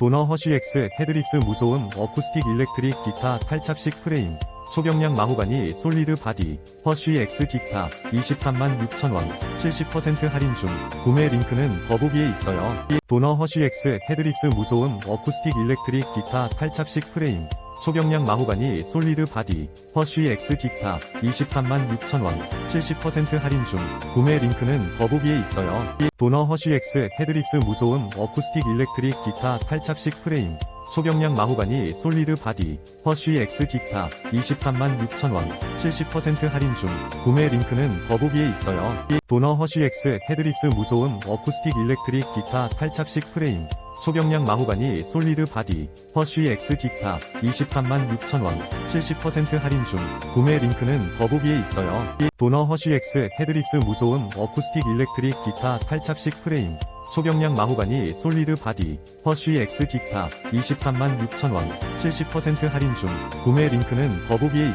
도너 허쉬X 헤드리스 무소음 어쿠스틱 일렉트릭 기타 8착식 프레임 소경량 마호가니 솔리드 바디 허쉬X 기타 23만 6천원 70% 할인 중 구매 링크는 더보기에 있어요. 도너 허쉬X 헤드리스 무소음 어쿠스틱 일렉트릭 기타 8착식 프레임 소경량 마호가니 솔리드 바디 허쉬X 기타 23만 6천원 70% 할인 중 구매 링크는 더보기에 있어요. 도너 허쉬X 헤드리스 무소음 어쿠스틱 일렉트릭 기타 8착식 프레임 소경량 마호가니 솔리드 바디 허쉬X 기타 23만 6천원 70% 할인 중 구매 링크는 더보기에 있어요. 도너 허쉬X 헤드리스 무소음 어쿠스틱 일렉트릭 기타 8착식 프레임 소경량 마호가니 솔리드 바디 허쉬X 기타 23만 6천원 70% 할인 중 구매 링크는 더보기에 있어요. 도너 허쉬X 헤드리스 무소음 어쿠스틱 일렉트릭 기타 8착식 프레임 소경량 마호가니 솔리드 바디 허쉬X 기타 23만 6천원 70% 할인 중 구매 링크는 더보기에 있어요.